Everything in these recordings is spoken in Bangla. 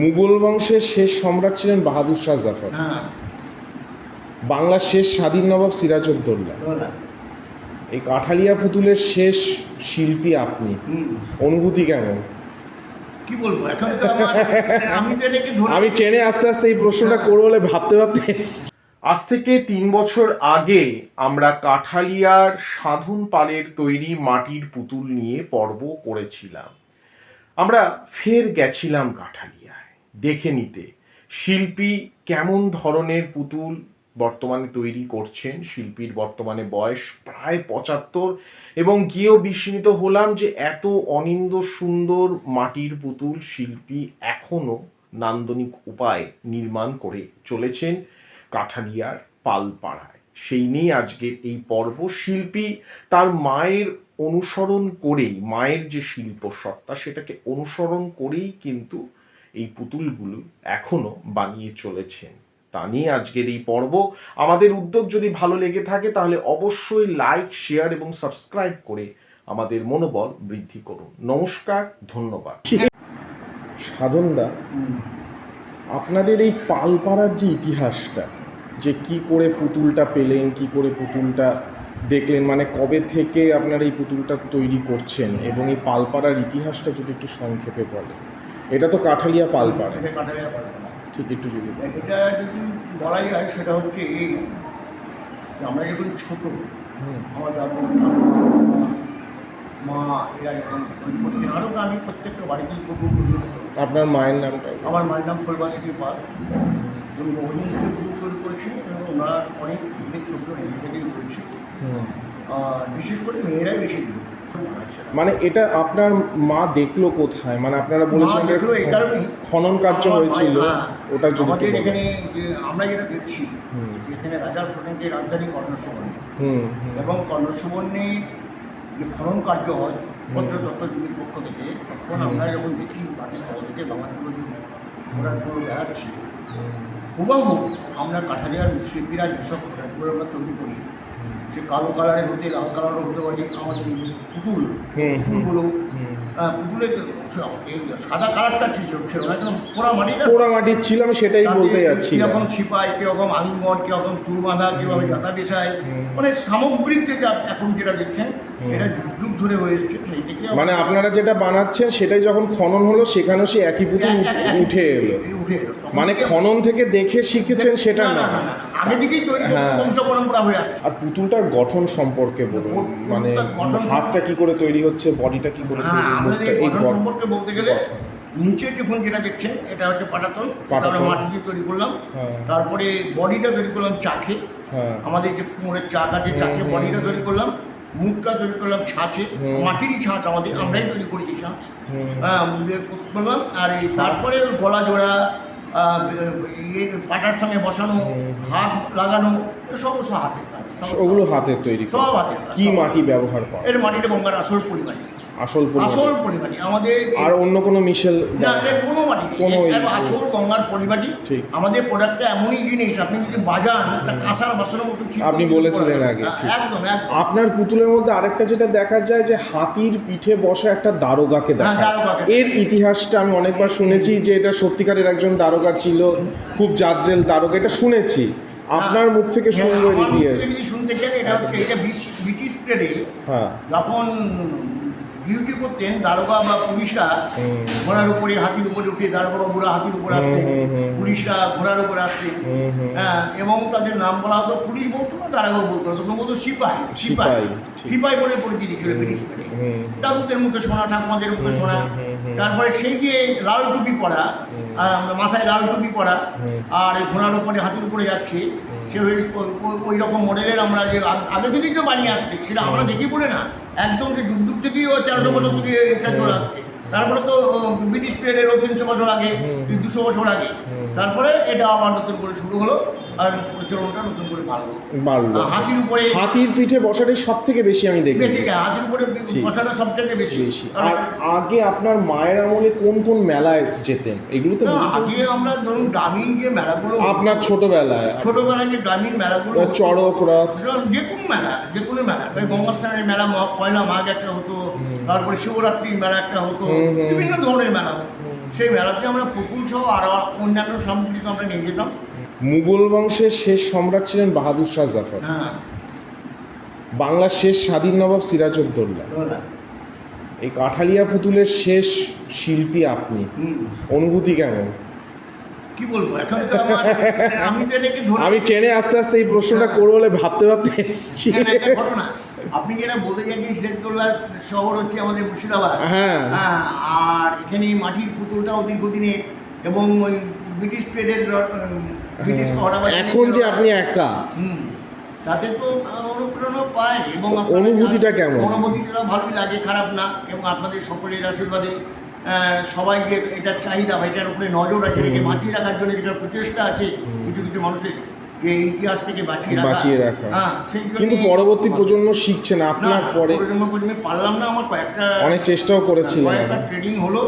মুঘল বংশের শেষ সম্রাট ছিলেন বাহাদুর শাহ জাফর। হ্যাঁ। বাংলার শেষ স্বাধীন নবাব সিরাজউদ্দৌলা দোলা এই কাঠালিয়া পুতুলের শেষ শিল্পী আপনি। অনুভূতি কেমন? কি বলব? এখন তো আমি ট্রেনে আস্তে আস্তে এই প্রশ্নটা করব বলে ভাবতে ভাবতে আজ থেকে তিন বছর আগে আমরা কাঠালিয়ার সাধন পালের তৈরি মাটির পুতুল নিয়ে পর্ব করেছিলাম। আমরা ফের গেছিলাম কাঠালিয়ায়। দেখে নিতে। শিল্পী কেমন ধরনের পুতুল বর্তমানে তৈরি করছেন? শিল্পীর বর্তমানে বয়স প্রায় পঁচাত্তর এবং গিয়েও বিস্মিত হলাম যে এত অনিন্দ সুন্দর মাটির পুতুল শিল্পী এখনও নান্দনিক উপায় নির্মাণ করে চলেছেন কাঠালিয়ার পালপাড়ায়। সেই নিয়ে আজকের এই পর্ব। শিল্পী তার মায়ের অনুসরণ করেই, মায়ের যে শিল্প সত্তা সেটাকে অনুসরণ করেই কিন্তু এই পুতুলগুলো এখনও বানিয়ে চলেছেন তা নিয়ে আজকের এই পর্ব। আমাদের উদ্যোগ যদি ভালো লেগে থাকে, তাহলে অবশ্যই লাইক শেয়ার এবং সাবস্ক্রাইব করে আমাদের মনোবল বৃদ্ধি করুন। নমস্কার, ধন্যবাদ। সাধনদা, আপনাদের এই পালপাড়ার যে ইতিহাসটা, যে কি করে পুতুলটা পেলেন, কি করে পুতুলটা দেখলেন মানে কবে থেকে আপনারা এই পুতুলটা তৈরি করছেন এবং এই পালপাড়ার ইতিহাসটা যদি একটু সংক্ষেপে বলেন। এটা তো কাঠালিয়া পালপাড়া এটা পারব না ঠিক একটু যদি এটা যদি বলাই যায় সেটা হচ্ছে এই যে আমরা যখন ছোট আমার দাদু মা এরা যখন তৈরি করতেন আরও আমি প্রত্যেকটা বাড়িতেই পুকুর তৈরি আপনার মায়ের নামটা আমার মায়ের নাম ফুলবাসী পাল। উনি বহুদিন ধরে পুকুর তৈরি করেছেন এবং ওনার অনেক ছোট থেকেই করেছে। বিশেষ করে মেয়েরাই বেশি। মানে এটা আপনার মা দেখল কোথায়? মানে আপনারা যে দেখল এই কারণেই। খনন কার্য হয়েছিল হ্যাঁ, ওটা যদি আমাদের এখানে যে আমরা যেটা দেখছি এখানে রাজা সোনেনকে রাজধানী কর্ণসুবর্ণ এবং কর্ণসুবর্ণে যে খনন কার্য হয় দত্তজির পক্ষ থেকে তখন আমরা যখন দেখি বাড়ির পক্ষ থেকে বাঙালিগুলো যে প্রোডাক্টগুলো বেড়াচ্ছি। হুবাহু আমরা কাঠালিয়ার শিল্পীরা যেসব প্রোডাক্টগুলো আমরা তৈরি করি সে কালো কালারের হতে লাল কালারও হতে পারে আমাদের এই পুতুল। পুতুলগুলো হুম। পুতুলের এই সাদা কালারটা ছিল ছিল না একদম পোড়া মাটিটা পোড়া মাটির ছিল আমি সেটাই বলতে যাচ্ছি কীরকম সিপাই কীরকম আলিঙ্গন কীরকম চুল বাঁধা হুম। মানে সামগ্রিক যেটা এখন যেটা দেখছেন এটা যুগ যুগ ধরে এসছে সেই থেকে মানে আপনারা যেটা বানাচ্ছেন সেটাই যখন খনন হলো সেখানেও সে একই পুতুল উঠে এলো। উঠে এলো। মানে খনন থেকে দেখে শিখেছেন সেটা না, আগে থেকেই তৈরি হ্যাঁ। বংশ পরম্পরা হয়ে আসছে। আর পুতুলটার গঠন সম্পর্কে বলুন। মানে হাতটা কি করে তৈরি হচ্ছে বডিটা কি করে হ্যাঁ তৈরি এই গঠন- সম্পর্কে বলতে গেলে। নিচে দেখুন যেটা দেখছেন এটা হচ্ছে পাটাতন। আমরা মাটি দিয়ে তৈরি করলাম। হ্যাঁ। তারপরে বডিটা তৈরি করলাম চাকে আমাদের যে কুমোরের চাক আছে চাকে বডিটা তৈরি করলাম। মুখটা তৈরি করলাম ছাঁচে মাটিরই ছাঁচ আমাদের আমরাই তৈরি করেছি ছাঁচ। করলাম আর এই তারপরে গলা জোড়া ইয়ে পাটার সঙ্গে বসানো হাত লাগানো সমস্যা সমস্ত হাতের কাজ। ওগুলো হাতের তৈরি সব হাতের কি মাটি ব্যবহার করে? এর মাটিটা গঙ্গার আসল পরিমাণি। আসল আসল পরিমাণি আমাদের আর অন্য কোনো মিশেল না কোনো মাটি কোনো আসল গঙ্গার পরিমাটি ঠিক। আমাদের প্রোডাক্টটা এমনই জিনিস আপনি যদি বাজান তা কাঁসার বাসনের মতো আপনি বলেছিলেন আগে, একদম একদম। আপনার পুতুলের মধ্যে আরেকটা যেটা দেখা যায় যে হাতির পিঠে বসা একটা দারোগাকে দেখা হ্যাঁ, এর ইতিহাসটা আমি অনেকবার শুনেছি যে এটা সত্যিকারের একজন দারোগা ছিল খুব জাজরেল দারোগা এটা শুনেছি। আপনার মুখ থেকে হ্যাঁ, শুনব এর আমার মুখ থেকে যদি শুনতে চান এটা হচ্ছে এটা ব্রিটিশ- পিরিয়ডে হ্যাঁ। যখন ডিউটি করতেন দারোগা বা পুলিশরা ঘোড়ার উপরে হাতির উপরে উঠে দারোগা বাবুরা হাতির উপরে আসতেন। হুম। পুলিশরা ঘোড়ার উপরে আসতেন। হুম। হ্যাঁ এবং তাদের নাম বলা হতো পুলিশ বলতো না দারোগা বলতো না তখন বলতো সিপাই সিপাই সিপাই, ঠিক। সিপাই বলে পরিচিতি ছিল ব্রিটিশ হুম। দাদুদের মুখে শোনা ঠাকুমাদের মুখে শোনা। তারপরে সেই গিয়ে লাল টুপি পরা মাথায় লাল টুপি পরা আর ঘোড়ার উপরে হাতির উপরে যাচ্ছে। সে ওই- রকম মডেলের আমরা যে আগে থেকেই তো বানিয়ে আসছে সেটা আমরা দেখি বলে না। একদম সে যুগ যুগ থেকেই ও তেরোশো বছর থেকে এটা চলে আসছে। তারপরে তো ব্রিটিশ পিরিয়ডের তিনশো বছর আগে। দুশো বছর আগে। তারপরে এটা আবার নতুন করে শুরু হলো আর প্রচলনটা নতুন করে বাড়লো। বাড়লো। হাতির উপরে হাতির পিঠে বসাটাই সব থেকে বেশি আমি দেখি বেশি হাতির উপরে বসাটা সব থেকে বেশি। বেশি আর আগে আপনার মায়ের আমলে কোন কোন মেলায় যেতেন? এগুলো তো আগে আমরা ধরুন গ্রামীণ যে মেলাগুলো আপনার ছোটবেলায়। ছোটবেলায় যে গ্রামীণ মেলাগুলো চড়ক রথ। যে কোনো মেলা যে কোনো মেলা। ওই গঙ্গাস্নানের মেলা পয়লা মাঘ একটা হতো। তারপরে শিবরাত্রির মেলা একটা হতো। বিভিন্ন ধরনের মেলা হতো। সেই মেলাতে আমরা পুতুল সহ আর অন্যান্য সামগ্রীকে আমরা নিয়ে যেতাম। মুঘল বংশের শেষ সম্রাট ছিলেন বাহাদুর শাহ জাফর। হ্যাঁ। বাংলার শেষ স্বাধীন নবাব সিরাজউদ্দৌলা দাদা এই কাঠালিয়া পুতুলের শেষ শিল্পী আপনি। অনুভূতি কেমন? কি বলব? এখন তো আমি ট্রেনে আস্তে আস্তে এই প্রশ্নটা করব বলে ভাবতে ভাবতে এসেছি। ঘটনা। আপনি যেটা বলতে চাইছেন সিরাজদৌল্লা শহর হচ্ছে আমাদের মুর্শিদাবাদ হ্যাঁ। হ্যাঁ আর এখানে মাটির পুতুলটাও দীর্ঘদিনের এবং ওই ব্রিটিশ পিরিয়ডের ব্রিটিশ হ্যাঁ। এখন যে আপনি একা হুম তাতে তো অনুপ্রেরণা পায় এবং অনুভূতিটা কেমন? অনুভূতিটা ভালোই লাগে খারাপ না এবং আপনাদের সকলের আশীর্বাদে আহ, সবাই যে এটার চাহিদা বা এটার উপরে নজর আছে এটাকে বাঁচিয়ে রাখার জন্য যেটা প্রচেষ্টা আছে কিছু কিছু মানুষের যে এই ইতিহাস থেকে বাঁচিয়ে রাখা বাঁচিয়ে রাখা। হ্যাঁ কিন্তু পরবর্তী প্রজন্ম শিখছে না আপনার পরে প্রজন্ম প্রজন্মে পারলাম না আমার কয়েকটা অনেক চেষ্টাও করেছিলেন কয়েকটা ট্রেনিং হলো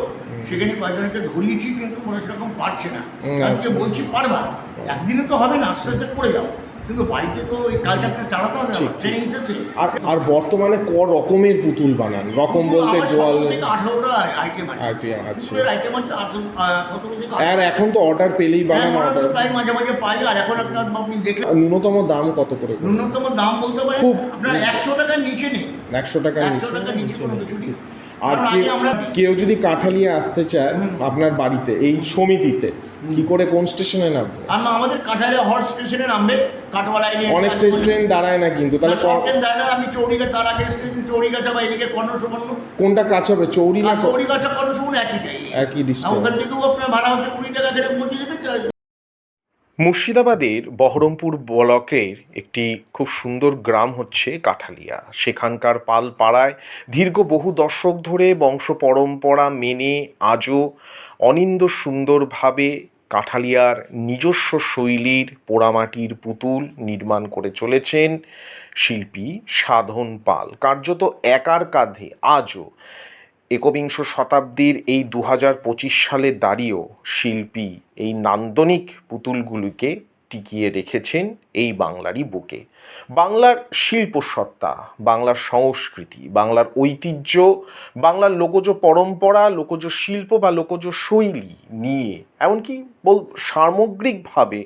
সেখানে কয়েকজনকে ধরিয়েছি কিন্তু কোনো সেরকম পারছে না আজকে আচ্ছা। বলছি পারবা একদিনে তো হবে না আস্তে আস্তে করে যাও কিন্তু বাড়িতে তো ওই কালচারটা চালাতে হবে ট্রেনিং শেষে আর আর বর্তমানে ক রকমের পুতুল বানান? রকম বলতে গোয়াল আঠারোটা আইটেম আছে Item আইটেম আছে সতেরো থেকে আর এখন তো অর্ডার পেলেই হ্যাঁ, বানানো অর্ডার প্রায় মাঝে মাঝে পাই আর এখন একটা আপনি দেখলেন ন্যূনতম দাম কত করে? ন্যূনতম দাম বলতে পারেন খুব- আপনার একশো টাকার নিচে নেই। একশো টাকার নিচে টাকার নিচে কোনো কিছু নেই। আর কেউ যদি কাঠালিয়ে আসতে চায় আপনার বাড়িতে এই সমিতিতে কি করে কোন স্টেশনে নামবে? আমাদের কাঁঠালিয়া হট স্টেশনে নামবে। অনেক স্টেজ ট্রেন দাঁড়ায় না কিন্তু তাহলে ট্রেন দাঁড়ায় আমি চৌরিকা তার আগে বা এদিকে কর্ণ সুবর্ণ কোনটা কাছে হবে? চৌরি না আর চৌরিকাছা কর্ণ সুবর্ণ একইটাই একই ডিস্টেন্স ওখান থেকেও আপনার ভাড়া হচ্ছে কুড়ি টাকা করে পৌঁছে চা- মুর্শিদাবাদের বহরমপুর ব্লকের একটি খুব সুন্দর গ্রাম হচ্ছে কাঠালিয়া। সেখানকার পাল পাড়ায় দীর্ঘ বহু দশক ধরে বংশ পরম্পরা মেনে আজও অনিন্দ সুন্দরভাবে কাঠালিয়ার নিজস্ব শৈলীর পোড়ামাটির পুতুল নির্মাণ করে চলেছেন শিল্পী সাধন পাল। কার্যত একার কাঁধে আজও একবিংশ শতাব্দীর এই দু হাজার পঁচিশ সালে দাঁড়িয়েও শিল্পী এই নান্দনিক পুতুলগুলিকে টিকিয়ে রেখেছেন এই বাংলারই বুকে। বাংলার শিল্পসত্তা, বাংলার সংস্কৃতি, বাংলার ঐতিহ্য, বাংলার লোকজ পরম্পরা, লোকজ শিল্প বা লোকজ শৈলী নিয়ে, এমনকি বল সামগ্রিকভাবে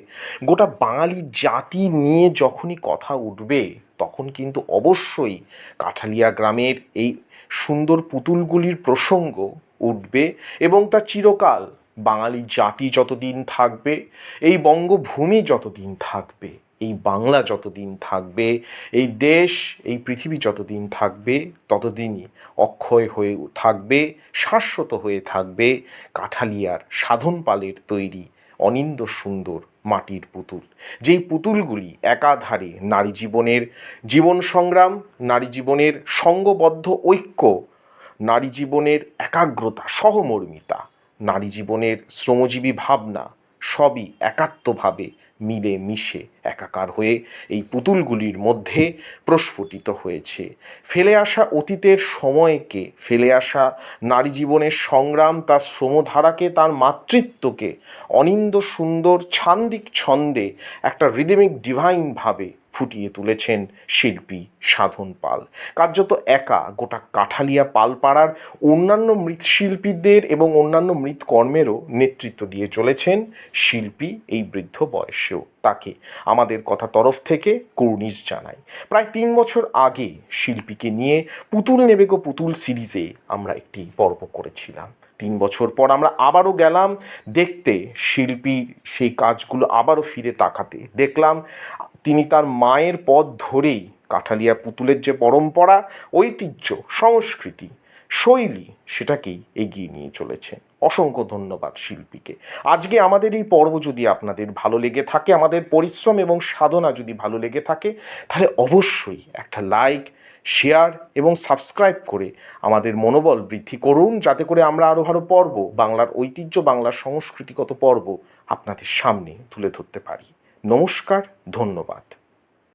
গোটা বাঙালি জাতি নিয়ে যখনই কথা উঠবে, তখন কিন্তু অবশ্যই কাঠালিয়া গ্রামের এই সুন্দর পুতুলগুলির প্রসঙ্গ উঠবে এবং তা চিরকাল বাঙালি জাতি যতদিন থাকবে, এই বঙ্গভূমি যতদিন থাকবে, এই বাংলা যতদিন থাকবে, এই দেশ, এই পৃথিবী যতদিন থাকবে, ততদিনই অক্ষয় হয়ে থাকবে, শাশ্বত হয়ে থাকবে কাঠালিয়ার সাধন পালের তৈরি অনিন্দ সুন্দর মাটির পুতুল। যেই পুতুলগুলি একাধারে নারী জীবনের জীবন সংগ্রাম, নারী জীবনের সঙ্গবদ্ধ ঐক্য, নারী জীবনের একাগ্রতা, সহমর্মিতা নারী জীবনের শ্রমজীবী ভাবনা সবই একাত্মভাবে মিলে মিশে একাকার হয়ে এই পুতুলগুলির মধ্যে প্রস্ফুটিত হয়েছে। ফেলে আসা অতীতের সময়কে, ফেলে আসা নারী জীবনের সংগ্রাম তার শ্রমধারাকে, তার মাতৃত্বকে অনিন্দ সুন্দর ছান্দিক ছন্দে একটা রিদমিক ডিভাইনভাবে ফুটিয়ে তুলেছেন শিল্পী সাধন পাল। কার্যত একা গোটা কাঠালিয়া পালপাড়ার অন্যান্য মৃৎশিল্পীদের এবং অন্যান্য মৃৎকর্মেরও নেতৃত্ব দিয়ে চলেছেন শিল্পী এই বৃদ্ধ বয়সেও। তাকে আমাদের কথা তরফ থেকে কুর্নিশ জানাই। প্রায় তিন বছর আগে শিল্পীকে নিয়ে পুতুল নেবেগো পুতুল সিরিজে আমরা একটি পর্ব করেছিলাম। তিন বছর পর আমরা আবারও গেলাম, দেখতে শিল্পীর সেই কাজগুলো আবারও ফিরে তাকাতে। দেখলাম তিনি তার মায়ের পথ ধরেই কাঠালিয়া পুতুলের যে পরম্পরা, ঐতিহ্য, সংস্কৃতি, শৈলী সেটাকেই এগিয়ে নিয়ে চলেছে। অসংখ্য ধন্যবাদ শিল্পীকে। আজকে আমাদের এই পর্ব যদি আপনাদের ভালো লেগে থাকে, আমাদের পরিশ্রম এবং সাধনা যদি ভালো লেগে থাকে, তাহলে অবশ্যই একটা লাইক, শেয়ার এবং সাবস্ক্রাইব করে আমাদের মনোবল বৃদ্ধি করুন, যাতে করে আমরা আরও আরও পর্ব, বাংলার ঐতিহ্য, বাংলার সংস্কৃতিগত পর্ব আপনাদের সামনে তুলে ধরতে পারি। নমস্কার ধন্যবাদ।